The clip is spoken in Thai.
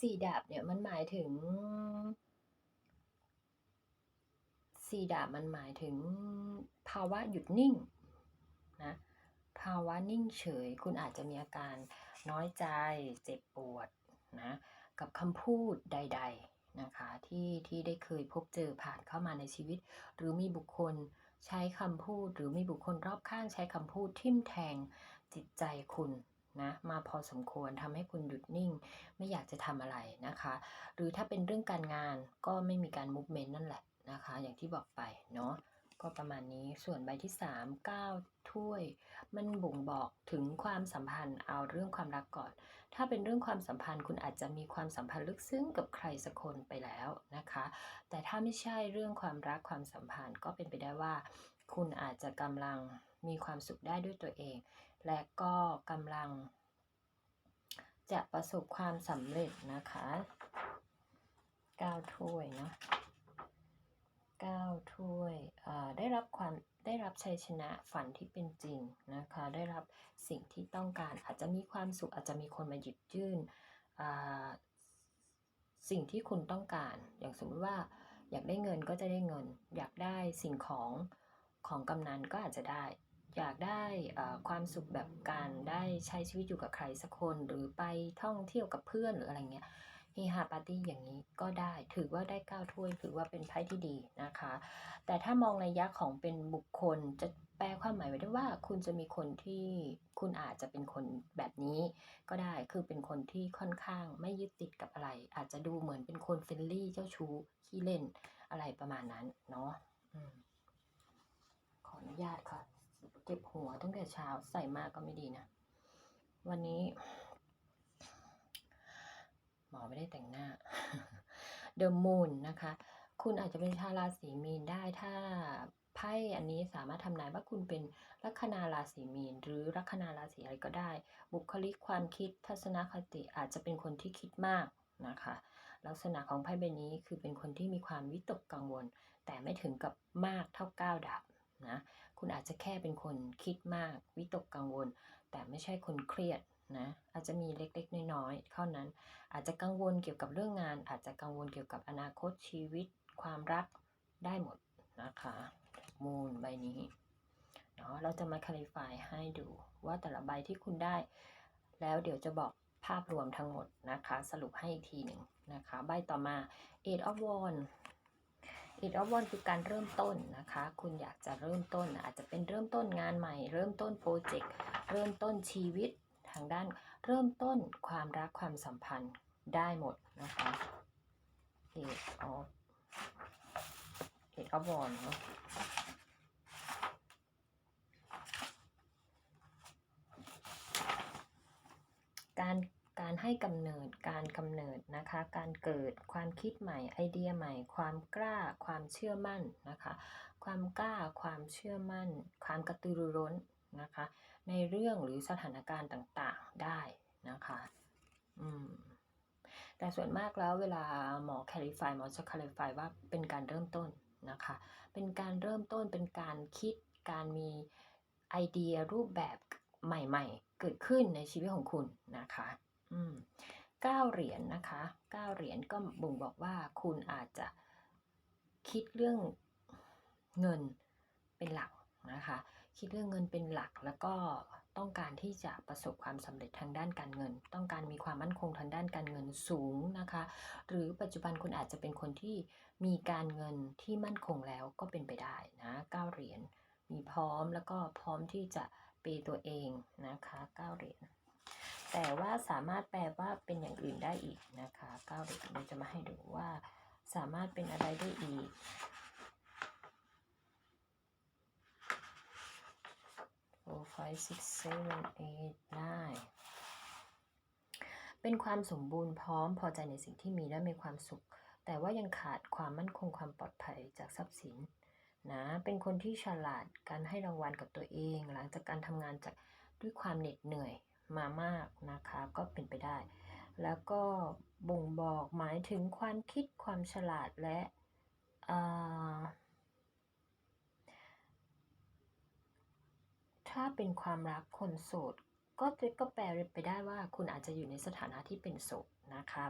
สี่ดาบเนี่ยมันหมายถึง สี่ดาบมันหมายถึงภาวะหยุดนิ่งนะภาวะนิ่งเฉย คุณอาจจะมีอาการน้อยใจเจ็บปวดนะกับคำพูดใด ๆนะคะที่ที่ได้เคยพบเจอผ่านเข้ามาในชีวิต หรือมีบุคคลใช้คำพูด หรือมีบุคคลรอบข้างใช้คำพูดทิ่มแทงจิตใจคุณ นะมาพอสมควรทำให้คุณหยุดนิ่ง ไม่อยากจะทำอะไรนะคะ หรือถ้าเป็นเรื่องการงานก็ไม่มีการมูฟเมนต์นั่นแหละนะคะ อย่างที่บอกไปเนาะก็ประมาณนี้ส่วนใบที่ 3 9 ถ้วย มันบ่งบอกถึงความสัมพันธ์เอาเรื่องความรักก่อน ถ้าเป็นเรื่องความสัมพันธ์คุณอาจจะมีความสัมพันธ์ลึกซึ้งกับใครสักคนไปแล้วนะคะ แต่ถ้าไม่ใช่เรื่องความรักความสัมพันธ์ก็เป็นไปได้ว่า คุณอาจจะกำลังมีความสุขได้ด้วยตัวเอง และก็กำลัง จะประสบความสำเร็จนะคะ9ถ้วยเนาะ9ถ้วยได้รับความได้รับชัยชนะฝันที่เป็นจริงนะคะ ได้รับสิ่งที่ต้องการอาจจะมีความสุขอาจจะมีคนมาหยิบยื่นสิ่งที่คุณต้องการ อย่างสมมติว่าอยากได้เงินก็จะได้เงิน อยากได้สิ่งของของกำนันก็อาจจะได้ อยากได้ ความสุขแบบการได้ใช้ชีวิตอยู่กับใครสักคน หรือไปท่องเที่ยวกับเพื่อนหรืออะไรเงี้ยเฮฮาปาร์ตี้อย่างนี้ก็ได้ถือว่าได้เก้าถ้วย ถือว่าเป็นไพ่ที่ดีนะคะ แต่ถ้ามองในยักษ์ของเป็นบุคคลจะแปลความหมายไว้ได้ว่า คุณจะมีคนที่คุณอาจจะเป็นคนแบบนี้ก็ได้คือเป็นคนที่ค่อนข้างไม่ยึดติดกับอะไร อาจจะดูเหมือนเป็นคนเฟรนลี่เจ้าชู้ขี้เล่นอะไรประมาณนั้นเนาะขออนุญาตค่ะ เจ็บหัวตั้งแต่เช้าใส่มากก็ไม่ดีนะ วันนี้ หมอไม่ได้แต่งหน้าเดอะมูนนะคะ คุณอาจจะเป็นชาวราศีมีนได้ถ้าไพ่อันนี้สามารถทำนายว่าคุณเป็นลัคนาราศีมีน หรือลัคนาราศีอะไรก็ได้ บุคลิกความคิดทัศนคติอาจจะเป็นคนที่คิดมากนะคะ ลักษณะของไพ่ใบนี้คือเป็นคนที่มีความวิตกกังวล แต่ไม่ถึงกับมากเท่าก้าวดาบ นะคุณอาจจะแค่เป็นคนคิดมากวิตกกังวล แต่ไม่ใช่คนเครียดนะอาจจะมีเล็กๆ น้อยๆเท่านั้น อาจจะกังวลเกี่ยวกับเรื่องงาน อาจจะกังวลเกี่ยวกับอนาคตชีวิต ความรักได้หมดนะคะมูนใบนี้เนาะเราจะมาคลิฟายให้ดูว่าแต่ละใบที่คุณได้ แล้วเดี๋ยวจะบอกภาพรวมทั้งหมดนะคะ สรุปให้อีกทีหนึ่งนะคะ ใบต่อมา Eight of Wands Eight of Wands คือการเริ่มต้นนะคะ คุณอยากจะเริ่มต้น อาจจะเป็นเริ่มต้นงานใหม่ เริ่มต้นโปรเจกต์ เริ่มต้นชีวิตทางด้าน เริ่มต้นความรักความสัมพันธ์ได้หมดนะคะ Eight of Eight of Wands เนาะ การ การให้กำเนิดการกำเนิดนะคะ การเกิดความคิดใหม่ไอเดียใหม่ ความกล้า ความเชื่อมั่นนะคะ ความกล้าความเชื่อมั่น ความกระตือรือร้นนะคะ ในเรื่องหรือสถานการณ์ต่างๆได้นะคะอืมแต่ส่วนมากแล้วเวลาหมอแคลิฟายหมอจะแคลิฟายว่าเป็นการเริ่มต้นนะคะ เป็นการเริ่มต้นเป็นการคิดการมีไอเดียรูปแบบใหม่ๆ เกิดขึ้นในชีวิตของคุณนะคะ เก้าเหรียญนะคะเก้าเหรียญก็บ่งบอกว่าคุณอาจจะคิดเรื่องเงินเป็นหลักนะคะ คิดเรื่องเงินเป็นหลักแล้วก็ต้องการที่จะประสบความสำเร็จทางด้านการเงิน ต้องการมีความมั่นคงทางด้านการเงินสูงนะคะ หรือปัจจุบันคุณอาจจะเป็นคนที่มีการเงินที่มั่นคงแล้วก็เป็นไปได้นะเก้าเหรียญมีพร้อมแล้วก็พร้อมที่จะเปย์ตัวเองนะคะเก้าเหรียญ แต่ว่าสามารถแปลว่าเป็นอย่างอื่นได้อีกนะคะเก้าเหรียญเราจะมาให้ดูว่า สามารถเป็นอะไรได้อีก four five six seven eight nine เป็นความสมบูรณ์พร้อมพอใจในสิ่งที่มีและมีความสุข แต่ว่ายังขาดความมั่นคงความปลอดภัยจากทรัพย์สินนะเป็นคนที่ฉลาดการให้รางวัลกับตัวเอง หลังจากการทำงานจากด้วยความเหน็ดเหนื่อย มามากนะคะก็เป็นไปได้ แล้วก็บ่งบอกหมายถึงความคิดความฉลาดและถ้าเป็นความรักคนโสดก็จะก็แปลไปได้ว่าคุณอาจจะอยู่ในสถานะที่เป็นโสดนะคะ